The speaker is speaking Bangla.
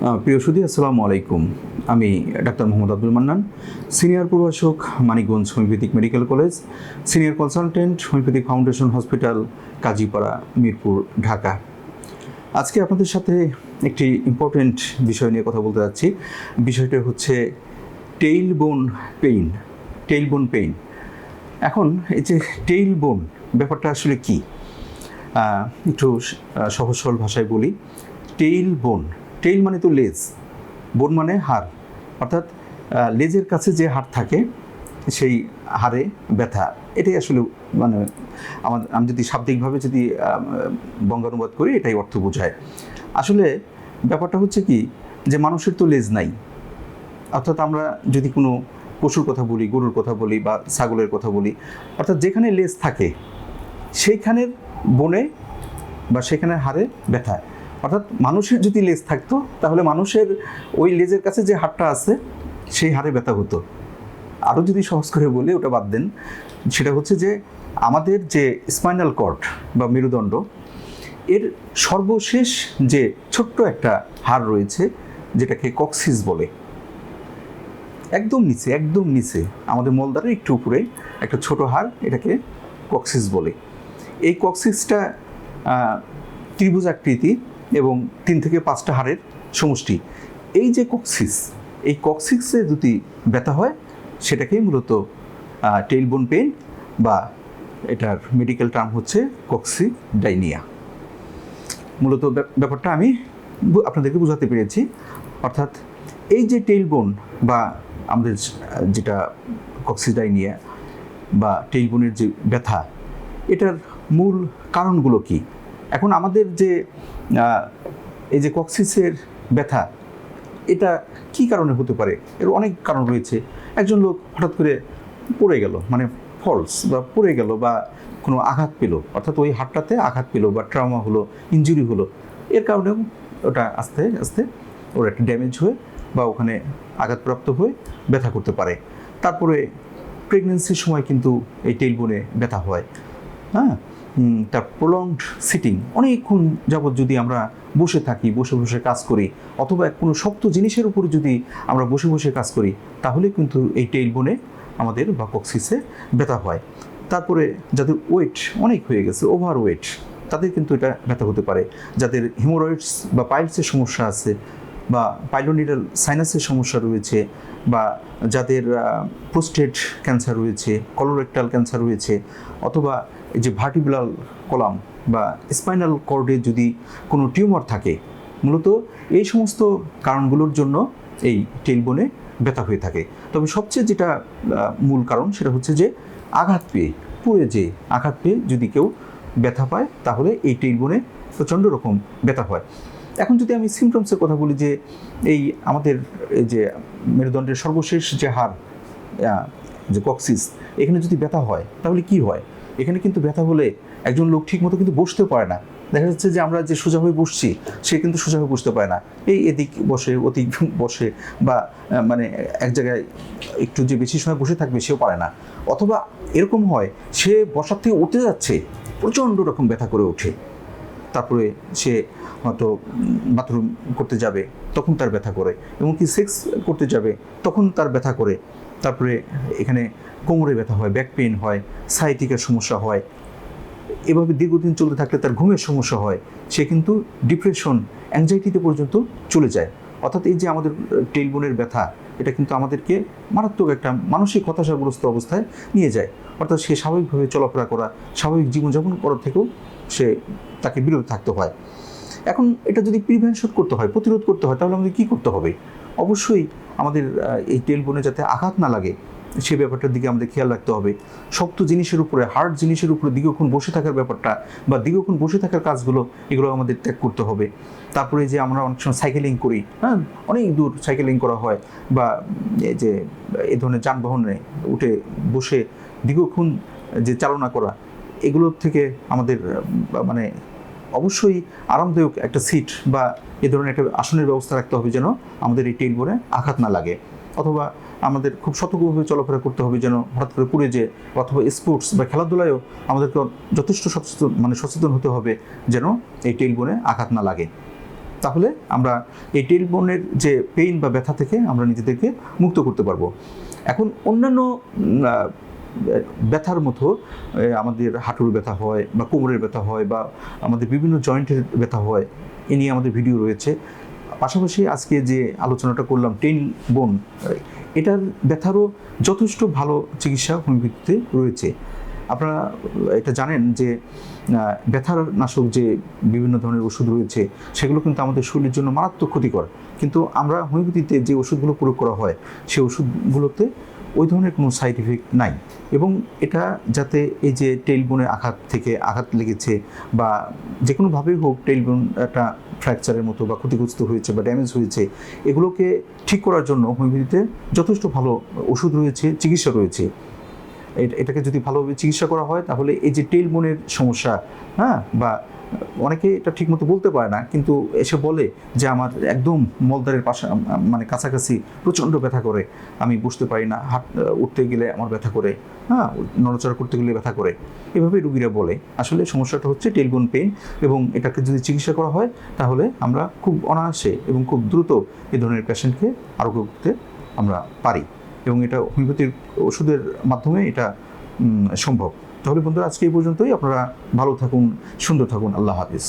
প্রিয় সুদী আসসালামু আলাইকুম। আমি ডাক্তার মোহাম্মদ আব্দুল মান্নান, সিনিয়র প্রভাষক Manikganj homeopathic medical college, senior consultant, homeopathic foundation hospital, Kazipara, Mirpur, Dhaka. আজকে আপনাদের সাথে একটি ইম্পর্টেন্ট বিষয় নিয়ে কথা বলতে যাচ্ছি। বিষয়টা হচ্ছে টেইল বোন পেইন টেইল বোন পেইন এখন এই যে টেইল বোন ব্যাপারটা আসলে কি? একটু সহজ সরল ভাষায় বলি। টেইল বোন টেইল মানে তো লেজ, বোন মানে হাড়। অর্থাৎ লেজের কাছে যে হাড় থাকে, সেই হাড়ে ব্যথা। এটাই আসলে মানে আমার, আমি যদি শাব্দিকভাবে যদি বঙ্গানুবাদ করি, এটাই অর্থ বোঝায়। আসলে ব্যাপারটা হচ্ছে কি, যে মানুষের তো লেজ নাই। অর্থাৎ আমরা যদি কোনো পশুর কথা বলি, গরুর কথা বলি বা ছাগলের কথা বলি, অর্থাৎ যেখানে লেজ থাকে, সেইখানের বনে বা সেখানের হাড়ে ব্যথা। অর্থাৎ মানুষের যদি লেজ থাকতো তাহলে মানুষের ওই লেজের কাছে যে হাড়টা আছে সেই হাড়ে ব্যথা হতো। আরও যদি সহজ করে বলি ওটা বাদ দেন সেটা হচ্ছে যে আমাদের যে স্পাইনাল কর্ড বা মেরুদণ্ড এর সর্বশেষ যে ছোট্ট একটা হাড় রয়েছে যেটাকে কক্সিস বলে। একদম নিচে একদম নিচে আমাদের মলদারের একটু উপরে একটা ছোট হাড় এটাকে কক্সিস বলে। এই কক্সিসটা আহ, ত্রিভুজ আকৃতি এবং তিন থেকে পাঁচটা হাড়ের সমষ্টি। এই যে কক্সিস এই কক্সিসে যদি ব্যথা হয় সেটাকে মূলত টেইলবোন পেন বা এটার মেডিকেল টার্ম হচ্ছে কক্সিডাইনিয়া মূলত ব্যাপ- ব্যাপারটা আমি আপনাদেরকে বোঝাতে পেরেছি। অর্থাৎ এই যে টেইলবোন বা আমাদের যেটা কক্সিডাইনিয়া বা টেইলবোনের যে ব্যথা, এটার মূল কারণগুলো কি? এখন আমাদের যে এই যে কক্সিসের ব্যথা, এটা কি কারণে হতে পারে? এর অনেক কারণ রয়েছে। একজন লোক হঠাৎ করে পড়ে গেল মানে ফলস বা পড়ে গেল বা কোনো আঘাত পেল, অর্থাৎ ওই হাটটাতে আঘাত পেল বা ট্রাউমা হলো ইঞ্জুরি হলো। এর কারণেও ওটা আস্তে আস্তে ওর একটা ড্যামেজ হয়ে বা ওখানে আঘাতপ্রাপ্ত হয়ে ব্যথা করতে পারে। তারপরে প্রেগনেন্সির সময় কিন্তু এই টেলবোনে ব্যথা হয়। হ্যাঁ? তার প্রলংড সিটিং অনেকক্ষণ যাবৎ যদি আমরা বসে থাকি, বসে বসে কাজ করি, অথবা কোনো শক্ত জিনিসের উপর যদি আমরা বসে বসে কাজ করি, তাহলে কিন্তু এই টেইলবোনে আমাদের বা কক্সিসে ব্যথা হয়। তারপরে যাদের ওয়েট অনেক হয়ে গেছে ওভার ওয়েট তাদের কিন্তু এটা ব্যথা হতে পারে। যাদের হিমোরয়েডস বা পাইলসের সমস্যা আছে বা পাইলোনিডাল সাইনাসের সমস্যা রয়েছে বা যাদের প্রোস্টেট ক্যান্সার রয়েছে কলোরেক্টাল ক্যান্সার রয়েছে, অথবা এই যে ভার্টিবুলাল কলাম বা স্পাইনাল কর্ডে যদি কোনো টিউমার থাকে, মূলত এই সমস্ত কারণগুলোর জন্য এই টেলবোনে ব্যথা হয়ে থাকে। তবে সবচেয়ে যেটা মূল কারণ সেটা হচ্ছে যে আঘাত পেয়ে, পুড়ে যে আঘাত পেয়ে যদি কেউ ব্যথা পায়, তাহলে এই টেলবোনে প্রচণ্ড রকম ব্যথা হয়। এখন যদি আমি সিমটমসের কথা বলি যে এই আমাদের এই যে মেরুদণ্ডের সর্বশেষ যে হার যে কক্সিস এখানে যদি ব্যথা হয়, তাহলে কি হয়? এখানে কিন্তু ব্যথা হলে একজন লোক ঠিক মতো কিন্তু বসতে পারে না। দেখা যাচ্ছে যে আমরা যে সোজা হয়ে বসছি, সে কিন্তু সোজা হয়ে বসতে পারে না। এই এদিক বসে অতিক বসে বা মানে এক জায়গায় একটু যে বেশি সময় বসে থাকবে সেও পারে না। অথবা এরকম হয়, সে বসার থেকে উঠে যাচ্ছে, প্রচণ্ড রকম ব্যথা করে ওঠে। তারপরে সে হয়তো বাথরুম করতে যাবে, তখন তার ব্যথা করে। এমনকি সেক্স করতে যাবে, তখন তার ব্যথা করে। তারপরে এখানে কোমরে ব্যথা হয় ব্যাক পেইন হয় সাইটিকের সমস্যা হয়। এভাবে দীর্ঘদিন চলতে থাকলে তার ঘুমের সমস্যা হয়। সে কিন্তু ডিপ্রেশন অ্যাংজাইটিতে পর্যন্ত চলে যায়। অর্থাৎ এই যে আমাদের টেলবোনের ব্যথা, এটা কিন্তু আমাদেরকে মারাত্মক একটা মানসিক হতাশাগ্রস্ত অবস্থায় নিয়ে যায়। অর্থাৎ সে স্বাভাবিকভাবে চলাফেরা করা, স্বাভাবিক জীবনযাপন করার থেকেও সে তাকে বিরত থাকতে হয়। এখন এটা যদি প্রিভেনশন করতে হয়, প্রতিরোধ করতে হয়, তাহলে আমাদের কী করতে হবে? অবশ্যই আমাদের এই টেলবোনে যাতে আঘাত না লাগে, সে ব্যাপারটার দিকে আমাদের খেয়াল রাখতে হবে। শক্ত জিনিসের উপরে হার্ড জিনিসের উপরে দীর্ঘক্ষণ বসে থাকার ব্যাপারটা বা দীর্ঘক্ষণ বসে থাকার কাজগুলো, এগুলো আমাদের ত্যাগ করতে হবে। তারপরে যে আমরা অনেক সময় সাইকেলিং করি হ্যাঁ? অনেক দূর সাইকেলিং করা হয় বা যে, এ ধরনের যানবাহনে উঠে বসে দীর্ঘক্ষণ যে চালনা করা এগুলোর থেকে আমাদের মানে অবশ্যই আরামদায়ক একটা সিট বা এ ধরনের একটা আসনের ব্যবস্থা রাখতে হবে যেন আমাদের এই টেলবোনে আঘাত না লাগে। অথবা আমাদের খুব সতর্কভাবে চলাফেরা করতে হবে যেন হঠাৎ করে পুড়ে যে অথবা স্পোর্টস বা খেলাধুলায়ও আমাদেরকে যথেষ্ট সচেতন মানে সচেতন হতে হবে যেন এই টেলবোনে আঘাত না লাগে। তাহলে আমরা এই টেল বোনের যে পেইন বা ব্যথা থেকে আমরা নিজেদেরকে মুক্ত করতে পারব। এখন অন্যান্য ব্যথার মতো আমাদের হাঁটুর ব্যথা হয় বা কোমরের ব্যথা হয় বা আমাদের বিভিন্ন জয়েন্টের ব্যথা হয়, এ নিয়ে আমাদের ভিডিও রয়েছে। পাশাপাশি আজকে যে আলোচনাটা করলাম, টেন বোন, এটার ব্যথারও যথেষ্ট ভালো চিকিৎসা হোমিওপ্যাথিতে রয়েছে। আপনারা এটা জানেন যে ব্যথার নাশক যে বিভিন্ন ধরনের ওষুধ রয়েছে, সেগুলো কিন্তু আমাদের শরীরের জন্য মারাত্মক ক্ষতিকর। কিন্তু আমরা হোমিওপ্যাথিতে যে ওষুধগুলো প্রয়োগ করা হয় সেই ওষুধগুলোতে ওই ধরনের কোনো সাইড এফেক্ট নাই। এবং এটা যাতে এই যে টেলবোনের আঘাত থেকে আঘাত লেগেছে বা যে কোনোভাবেই হোক টেলবোন একটা ফ্র্যাকচারের মতো বা ক্ষতিগ্রস্ত হয়েছে বা ড্যামেজ হয়েছে, এগুলোকে ঠিক করার জন্য হোমিওপ্যাথিতে যথেষ্ট ভালো ওষুধ রয়েছে, চিকিৎসা রয়েছে। এটাকে যদি ভালোভাবে চিকিৎসা করা হয়, তাহলে এই যে টেল টেলবোনের সমস্যা হ্যাঁ বা অনেকে এটা ঠিকমতো বলতে পারে না, কিন্তু এসে বলে যে আমার একদম মলদারের পাশে মানে কাছাকাছি প্রচণ্ড ব্যথা করে। আমি বুঝতে পারি না হাত উঠতে গেলে আমার ব্যথা করে হ্যাঁ নড়াচড়া করতে গেলে ব্যথা করে। এভাবে রুগীরা বলে। আসলে সমস্যাটা হচ্ছে টেলবোন পেন এবং এটাকে যদি চিকিৎসা করা হয়, তাহলে আমরা খুব অনায়াসে এবং খুব দ্রুত এই ধরনের পেশেন্টকে আরোগ্য করতে আমরা পারি। এবং এটা হোমিওপ্যাথির ওষুধের মাধ্যমে এটা সম্ভব। তাহলে বন্ধুরা, আজকে এই পর্যন্তই। আপনারা ভালো থাকুন, সুন্দর থাকুন। আল্লাহ হাফিজ।